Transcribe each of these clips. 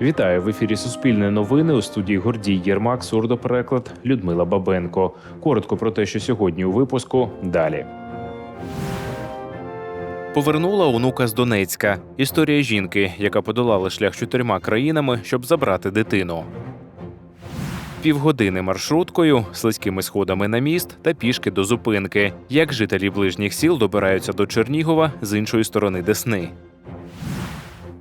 Вітаю в ефірі Суспільне новини у студії Гордій Єрмак, сурдопереклад Людмила Бабенко. Коротко про те, що сьогодні у випуску далі. Повернула онука з Донецька. Історія жінки, яка подолала шлях чотирма країнами, щоб забрати дитину. Півгодини маршруткою, слизькими сходами на міст та пішки до зупинки. Як жителі ближніх сіл добираються до Чернігова з іншої сторони Десни.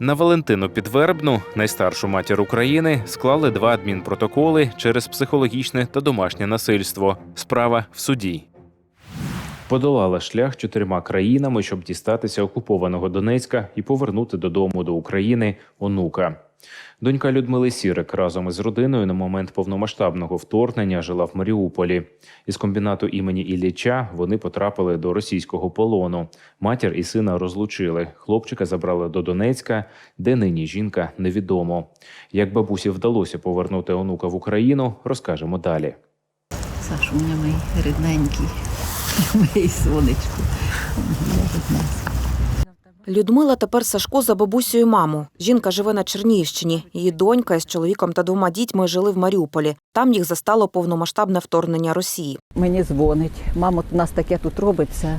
На Валентину Підвербну, найстаршу матір України, склали два адмінпротоколи через психологічне та домашнє насильство. Справа в суді. Подолала шлях чотирма країнами, щоб дістатися окупованого Донецька і повернути додому до України онука. Донька Людмили Сірик разом із родиною на момент повномасштабного вторгнення жила в Маріуполі. Із комбінату імені Ілліча вони потрапили до російського полону. Матір і сина розлучили. Хлопчика забрали до Донецька, де нині жінка невідомо. Як бабусі вдалося повернути онука в Україну, розкажемо далі. Саш, у мене мій рідненький, сонечко. Людмила тепер Сашко за бабусею маму. Жінка живе на Чернігівщині. Її донька з чоловіком та двома дітьми жили в Маріуполі. Там їх застало повномасштабне вторгнення Росії. Мені дзвонить. Мамо, у нас таке тут робиться.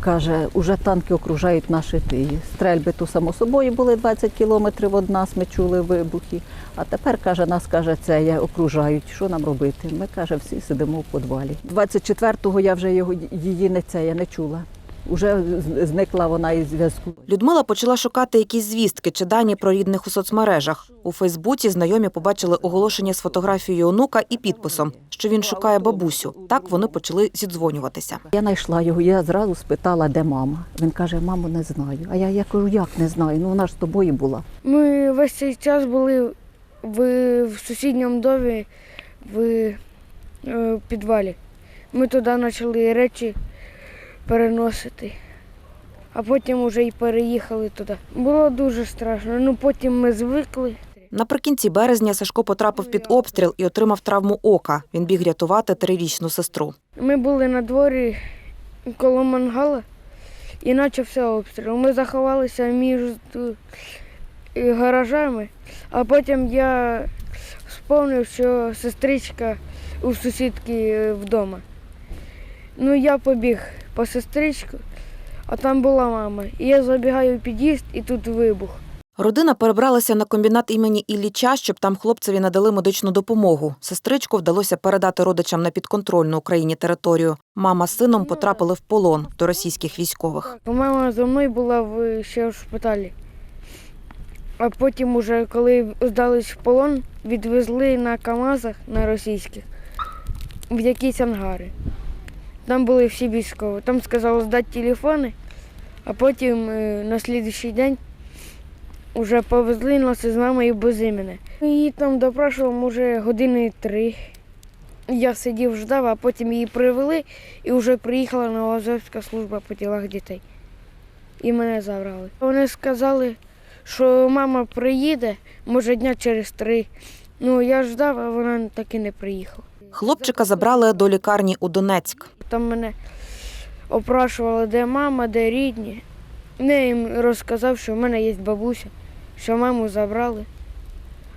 Каже, уже танки окружають наші тиї. Стрельби то само собою були 20 кілометрів від нас, ми чули вибухи. А тепер, каже, нас каже, це я окружають. Що нам робити? Ми каже, всі сидимо в подвалі. 24-го я вже його її не це я не чула. Уже зникла вона із зв'язку. Людмила почала шукати якісь звістки чи дані про рідних у соцмережах. У Фейсбуці знайомі побачили оголошення з фотографією онука і підписом, що він шукає бабусю. Так вони почали зідзвонюватися. Я знайшла його, я зразу спитала, де мама. Він каже, мамо, не знаю. А я, я кажу, як не знаю? Ну вона ж з тобою була. Ми весь цей час були в, в сусідньому домі в е, підвалі. Ми туди почали речі переносити, а потім вже й переїхали туди. Було дуже страшно. Ну потім ми звикли. Наприкінці березня Сашко потрапив під обстріл і отримав травму ока. Він біг рятувати трирічну сестру. Ми були на дворі коло мангала і почався обстріл. Ми заховалися між е, гаражами, а потім я вспомнив, що сестричка у сусідки е, вдома. Ну, я побіг по сестричку, а там була мама. І я забігаю в під'їзд, і тут вибух. Родина перебралася на комбінат імені Ілліча, щоб там хлопцеві надали медичну допомогу. Сестричку вдалося передати родичам на підконтрольну Україні територію. Мама з сином потрапили в полон до російських військових. Мама за мною була в, ще в шпиталі. А потім, уже, коли здались в полон, відвезли на КАМАЗах на російських в якісь ангари. Там були всі військові. Там сказали здати телефони, а потім е, на слідуючий день вже повезли нас із мамою без імені. Її там допрашував, може, години три. Я сидів, ждав, а потім її привели і вже приїхала Новоазовська служба по ділах дітей. І мене забрали. Вони сказали, що мама приїде, може, дня через три. Ну, я ждав, а вона так і не приїхала. Хлопчика забрали до лікарні у Донецьк. Там мене опрашували, де мама, де рідні. Я їм розказав, що в мене є бабуся, що маму забрали,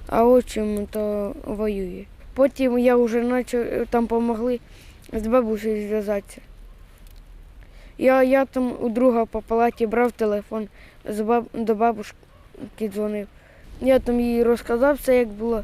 а отчим то воює. Потім я вже почав, там допомогли з бабусею зв'язатися. Я, я там у друга по палаті брав телефон, з баб, до бабушки дзвонив. Я там їй розказав все, як було.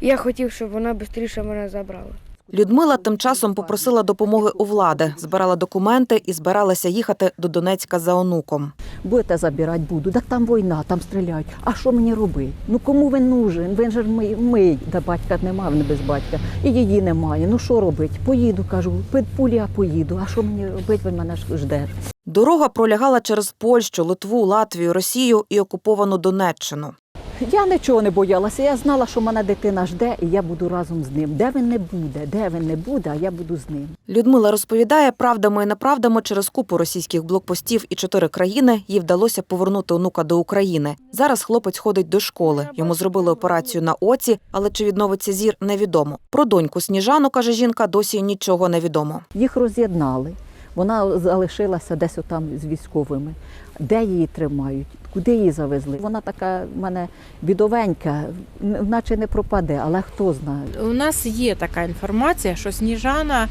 Я хотів, щоб вона швидше мене забрала. Людмила тим часом попросила допомоги у влади, збирала документи і збиралася їхати до Донецька за онуком. Будете забирати буду. Так там війна, там стріляють. А що мені робити? Ну кому він нужен? Він же мий, мий. Та батька немає, він без батька. І її немає. Ну що робити? Поїду, кажу, під пулі я поїду. А що мені робити? Він мене ж жде. Дорога пролягала через Польщу, Литву, Латвію, Росію і окуповану Донеччину. Я нічого не боялася. Я знала, що мене дитина жде, і я буду разом з ним. Де він не буде, де він не буде, а я буду з ним. Людмила розповідає, правдами і неправдами через купу російських блокпостів і чотири країни їй вдалося повернути онука до України. Зараз хлопець ходить до школи. Йому зробили операцію на оці, але чи відновиться зір, невідомо. Про доньку Сніжану, каже жінка, досі нічого не відомо. Їх роз'єднали. Вона залишилася десь отам з військовими. Де її тримають? Куди її завезли? Вона така в мене бідовенька, наче не пропаде, але хто знає. У нас є така інформація, що Сніжана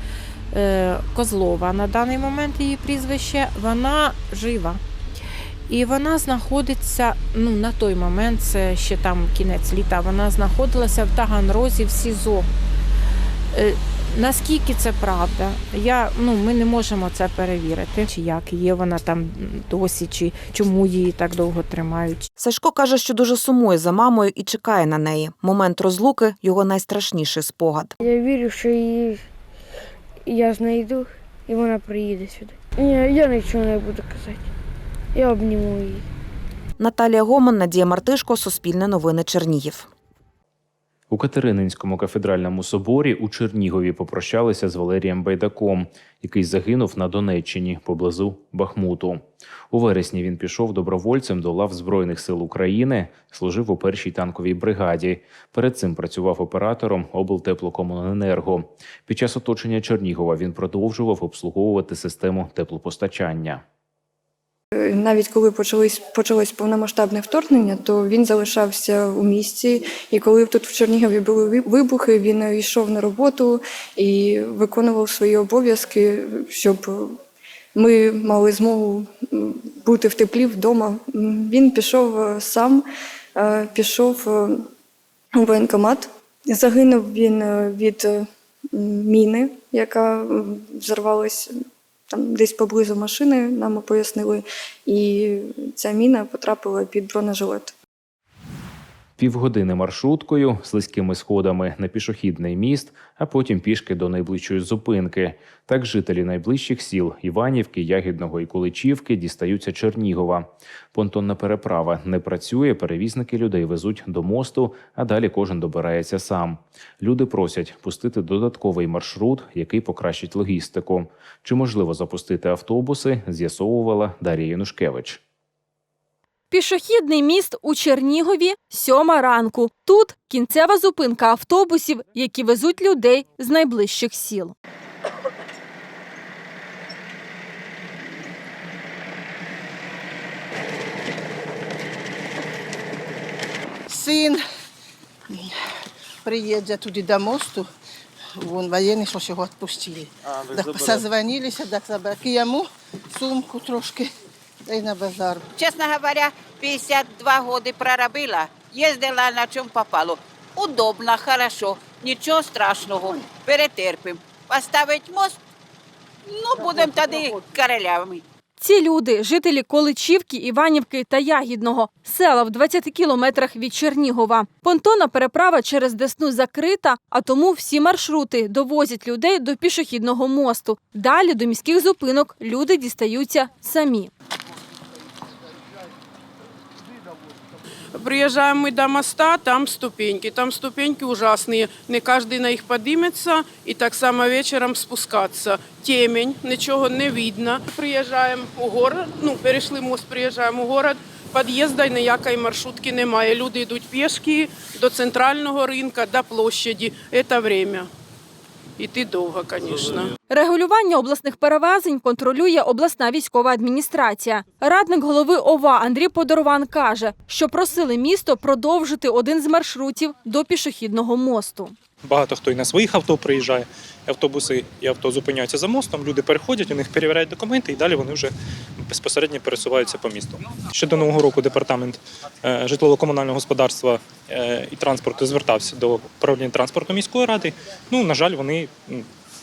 е, Козлова на даний момент її прізвище, вона жива. І вона знаходиться ну, на той момент, це ще там кінець літа, вона знаходилася в Таганрозі в СІЗО. Наскільки це правда? Я, ну, ми не можемо це перевірити, чи як є вона там досі, чи чому її так довго тримають. Сашко каже, що дуже сумує за мамою і чекає на неї. Момент розлуки його найстрашніший спогад. Я вірю, що її я знайду і вона приїде сюди. Ні, я нічого не буду казати. Я обніму її. Наталія Гоман, Надія Мартишко, Суспільне новини Чернігів. У Катерининському кафедральному соборі у Чернігові попрощалися з Валерієм Байдаком, який загинув на Донеччині поблизу Бахмуту. У вересні він пішов добровольцем до лав Збройних сил України, служив у першій танковій бригаді. Перед цим працював оператором облтеплокомуненерго. Під час оточення Чернігова він продовжував обслуговувати систему теплопостачання. Навіть коли почались почалось повномасштабне вторгнення, то він залишався у місті. І коли тут в Чернігові були вибухи, він йшов на роботу і виконував свої обов'язки, щоб ми мали змогу бути в теплі вдома. Він пішов е, сам, е, пішов е, у воєнкомат. Загинув він е, від е, міни, яка взорвалась там десь поблизу машини, нам пояснили, і ця міна потрапила під бронежилет. Півгодини маршруткою, слизькими сходами на пішохідний міст, а потім пішки до найближчої зупинки. Так жителі найближчих сіл Іванівки, Ягідного і Куличівки дістаються Чернігова. Понтонна переправа не працює, перевізники людей везуть до мосту, а далі кожен добирається сам. Люди просять пустити додатковий маршрут, який покращить логістику. Чи можливо запустити автобуси, з'ясовувала Дар'я Янушкевич. Пішохідний міст у Чернігові сьома ранку. Тут кінцева зупинка автобусів, які везуть людей з найближчих сіл. Син приїде туди до мосту, вон воєнний, що його відпустили. Так созвонилися, так забрали йому сумку трошки, та й на базар. Честно говоря, 52 года проробила, ездила на чем попало. Удобно, хорошо, нічого страшного, перетерпим. Поставить мост, ну будемо тоді королями. Ці люди жителі Количівки, Іванівки та Ягідного, села в 20 кілометрах від Чернігова. Понтонна переправа через Десну закрита, а тому всі маршрути довозять людей до пішохідного мосту. Далі до міських зупинок люди дістаються самі. Приезжаем мы до моста, там ступеньки. Там ступеньки ужасные. Не каждый на них поднимется. И так само вечером спускаться. Темень, нічого не видно. Приїжджаємо у город, ну, перейшли мост, приїжджаємо у город. Під'їзда ніякої маршрутки немає. Люди йдуть пішки до центрального ринка, до площаді. Це время. Іти довго, звісно. Регулювання обласних перевезень контролює обласна військова адміністрація. Радник голови ОВА Андрій Подорван каже, що просили місто продовжити один з маршрутів до пішохідного мосту. Багато хто і на своїх авто приїжджає. Автобуси і авто зупиняються за мостом, люди переходять, у них перевіряють документи, і далі вони вже безпосередньо пересуваються по місту. Ще до нового року департамент е, житлово-комунального господарства е, і транспорту звертався до управління транспорту міської ради. Ну, на жаль, вони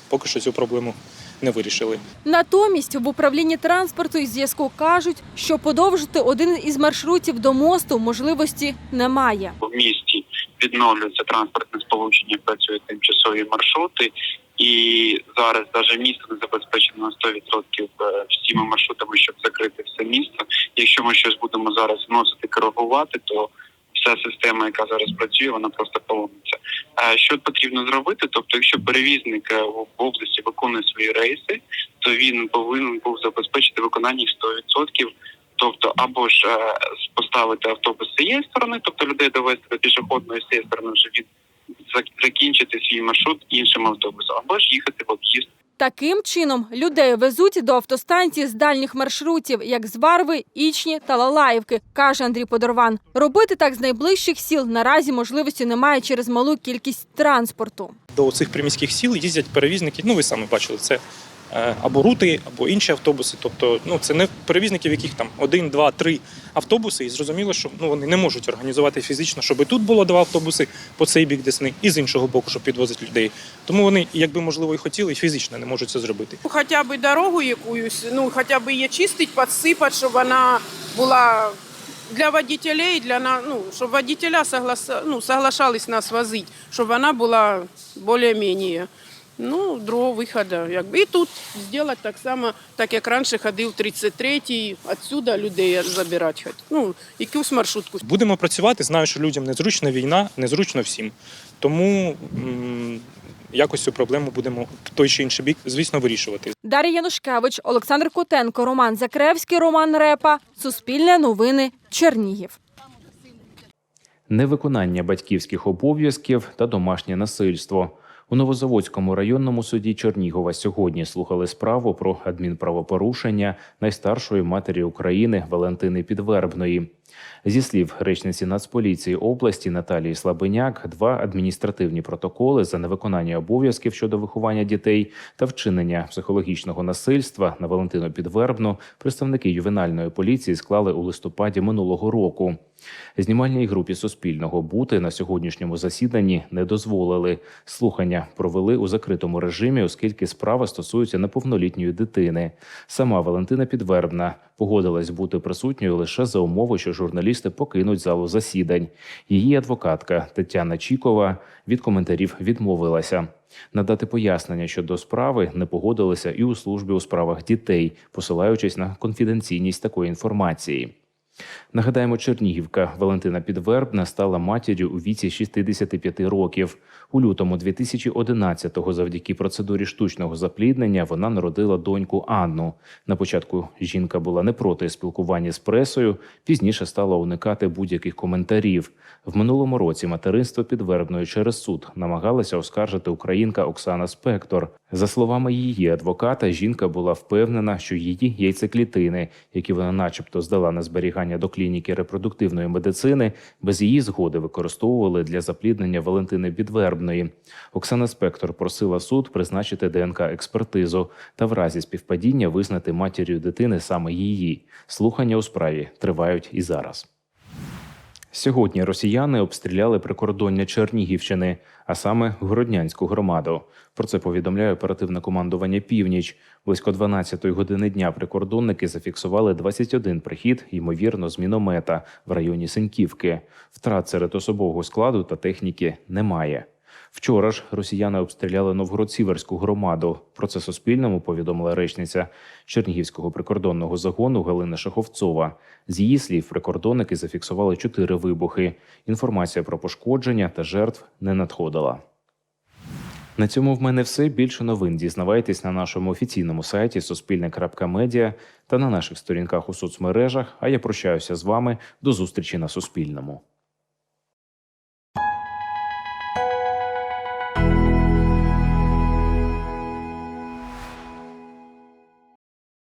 поки що цю проблему не вирішили. Натомість в управлінні транспорту і зв'язку кажуть, що подовжити один із маршрутів до мосту можливості немає. в місті відновлюється транспортне сполучення, працюють тимчасові маршрути, і зараз навіть місто не забезпечено на 100% е, всіма маршрутами, щоб закрити все місто. Якщо ми щось будемо зараз вносити, коригувати, то вся система, яка зараз працює, вона просто поломиться. Що потрібно зробити? Тобто, якщо перевізник е, в області виконує свої рейси, то він повинен був забезпечити виконання їх 100%. Тобто, або ж е, поставити автобус з цієї сторони, тобто людей довести до пішохідної з цієї сторони, вже він зак- закінчити свій маршрут іншим автобусом, або ж їхати в об'їзд Таким чином людей везуть до автостанції з дальніх маршрутів, як з Варви, Ічні та Лалаївки, каже Андрій Подорван. Робити так з найближчих сіл наразі можливості немає через малу кількість транспорту. До цих приміських сіл їздять перевізники. Ну ви самі бачили, це або рути, або інші автобуси. Тобто, ну це не перевізники, в яких там один, два, три автобуси, і зрозуміло, що ну вони не можуть організувати фізично, щоб і тут було два автобуси по цей бік Десни, і з іншого боку, щоб підвозити людей. Тому вони, якби можливо, і хотіли, і фізично не можуть це зробити. Хоча б дорогу якусь, ну хоча б її чистить, підсипати, щоб вона була для водителей, для ну, щоб водителя согласа, ну, соглашались нас возити, щоб вона була більш-менш. Ну, другого виходу. Якби. І тут зробити так само, так як раніше ходив 33-й, відсюди людей забирати. хоч. Ну, якусь маршрутку. Будемо працювати. Знаю, що людям незручна війна, незручно всім. Тому м, якось цю проблему будемо в той чи інший бік, звісно, вирішувати. Дар'я Янушкевич, Олександр Котенко, Роман Закревський, Роман Репа. Суспільне новини. Чернігів. невиконання батьківських обов'язків та домашнє насильство. У Новозаводському районному суді Чернігова сьогодні слухали справу про адмінправопорушення найстаршої матері України Валентини Підвербної. Зі слів речниці Нацполіції області Наталії Слабеняк, два адміністративні протоколи за невиконання обов'язків щодо виховання дітей та вчинення психологічного насильства на Валентину Підвербну представники ювенальної поліції склали у листопаді минулого року. Знімальній групі Суспільного бути на сьогоднішньому засіданні не дозволили. Слухання провели у закритому режимі, оскільки справа стосується неповнолітньої дитини. Сама Валентина Підвербна погодилась бути присутньою лише за умови, що журналісти покинуть залу засідань. Її адвокатка Тетяна Чікова від коментарів відмовилася. Надати пояснення щодо справи не погодилися і у службі у справах дітей, посилаючись на конфіденційність такої інформації. Нагадаємо, Чернігівка Валентина Підвербна стала матір'ю у віці 65 років. У лютому 2011-го завдяки процедурі штучного запліднення вона народила доньку Анну. На початку жінка була не проти спілкування з пресою, пізніше стала уникати будь-яких коментарів. В минулому році материнство Підвербної через суд намагалася оскаржити українка Оксана Спектор. За словами її адвоката, жінка була впевнена, що її яйцеклітини, які вона, начебто, здала на зберігання до клініки репродуктивної медицини, без її згоди використовували для запліднення Валентини Підвербної. Оксана Спектор просила суд призначити ДНК експертизу та в разі співпадіння визнати матір'ю дитини саме її. Слухання у справі тривають і зараз. Сьогодні росіяни обстріляли прикордоння Чернігівщини, а саме Городнянську громаду. Про це повідомляє оперативне командування Північ. Близько 12-ї години дня прикордонники зафіксували 21 прихід, ймовірно, з міномета в районі Сеньківки. Втрат серед особового складу та техніки немає. Вчора ж росіяни обстріляли Новгород-Сіверську громаду. Про це Суспільному повідомила речниця Чернігівського прикордонного загону Галина Шаховцова. З її слів, прикордонники зафіксували чотири вибухи. Інформація про пошкодження та жертв не надходила. На цьому в мене все. Більше новин дізнавайтесь на нашому офіційному сайті Суспільне.Медіа та на наших сторінках у соцмережах. А я прощаюся з вами до зустрічі на Суспільному.